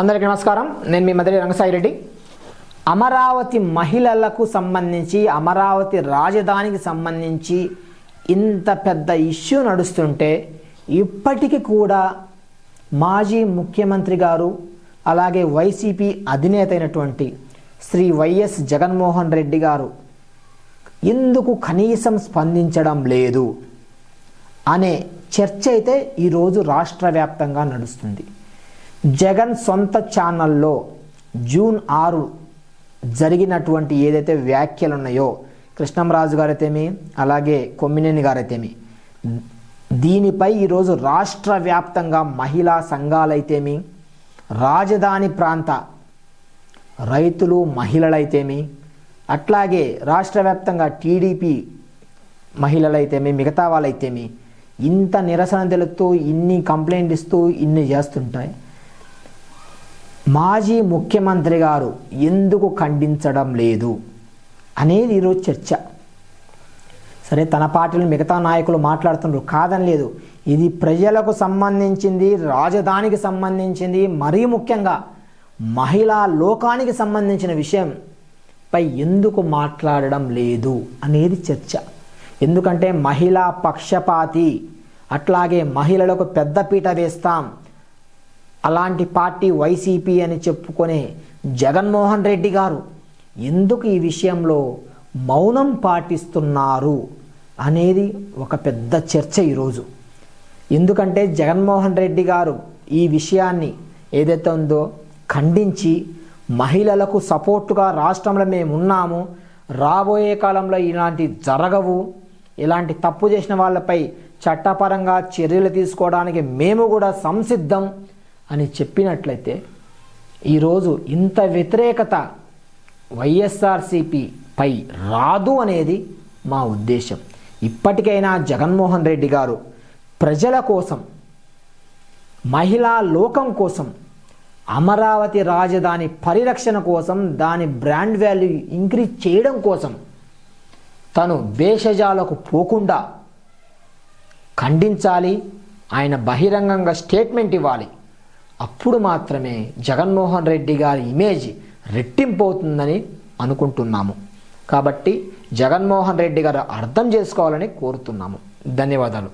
అందరికీ నమస్కారం. నేను మీ మధురి రంగసాయి రెడ్డి అమరావతి మహిళలకు సంబంధించి అమరావతి రాజధానికి సంబంధించి ఇంత పెద్ద ఇష్యూ నడుస్తుంటే ఇప్పటికీ కూడా మాజీ ముఖ్యమంత్రి గారు అలాగే వైసీపీ అధినేత అయినటువంటి శ్రీ వైఎస్ జగన్మోహన్ రెడ్డి గారు ఎందుకు కనీసం స్పందించడం లేదు అనే చర్చ అయితే ఈరోజు రాష్ట్ర వ్యాప్తంగా నడుస్తుంది. జగన్ సొంత ఛానల్లో జూన్ ఆరు జరిగినటువంటి ఏదైతే వ్యాఖ్యలు ఉన్నాయో కృష్ణంరాజు గారైతేమి అలాగే కొమ్మినేని గారైతేమి దీనిపై ఈరోజు రాష్ట్ర వ్యాప్తంగా మహిళా సంఘాలైతేమి రాజధాని ప్రాంత రైతులు మహిళలైతేమి అట్లాగే రాష్ట్ర వ్యాప్తంగా టీడీపీ మహిళలైతేమి మిగతా వాళ్ళైతేమి ఇంత నిరసన తెలుపుతూ ఇన్ని కంప్లైంట్ ఇస్తూ ఇన్ని చేస్తుంటాయి. మాజీ ముఖ్యమంత్రి గారు ఎందుకు ఖండించడం లేదు అనేది ఈరోజు చర్చ. సరే తన పార్టీలు మిగతా నాయకులు మాట్లాడుతున్నారు కాదని లేదు. ఇది ప్రజలకు సంబంధించింది రాజధానికి సంబంధించింది మరీ ముఖ్యంగా మహిళా లోకానికి సంబంధించిన విషయంపై ఎందుకు మాట్లాడడం లేదు అనేది చర్చ. ఎందుకంటే మహిళా పక్షపాతి అట్లాగే మహిళలకు పెద్దపీట వేస్తాం అలాంటి పార్టీ వైసీపీ అని చెప్పుకునే జగన్మోహన్ రెడ్డి గారు ఎందుకు ఈ విషయంలో మౌనం పాటిస్తున్నారు అనేది ఒక పెద్ద చర్చ ఈరోజు. ఎందుకంటే జగన్మోహన్ రెడ్డి గారు ఈ విషయాన్ని ఏదైతే ఉందో ఖండించి మహిళలకు సపోర్టుగా రాష్ట్రంలో మేము ఉన్నాము రాబోయే కాలంలో ఇలాంటి జరగవు ఇలాంటి తప్పు చేసిన వాళ్ళపై చట్టపరంగా చర్యలు తీసుకోవడానికి మేము కూడా సంసిద్ధం అని చెప్పినట్లయితే ఈరోజు ఇంత వ్యతిరేకత వైఎస్ఆర్సిపి పై రాదు అనేది మా ఉద్దేశం. ఇప్పటికైనా జగన్మోహన్ రెడ్డి గారు ప్రజల కోసం మహిళా లోకం కోసం అమరావతి రాజధాని పరిరక్షణ కోసం దాని బ్రాండ్ వాల్యూ ఇంక్రీజ్ చేయడం కోసం తను భేషజాలకు పోకుండా ఖండించాలి ఆయన బహిరంగంగా స్టేట్మెంట్ ఇవ్వాలి. అప్పుడు మాత్రమే జగన్మోహన్ రెడ్డి గారి ఇమేజ్ రెట్టింపు అవుతుందని అనుకుంటున్నాము. కాబట్టి జగన్మోహన్ రెడ్డి గారు అర్థం చేసుకోవాలని కోరుతున్నాము. ధన్యవాదాలు.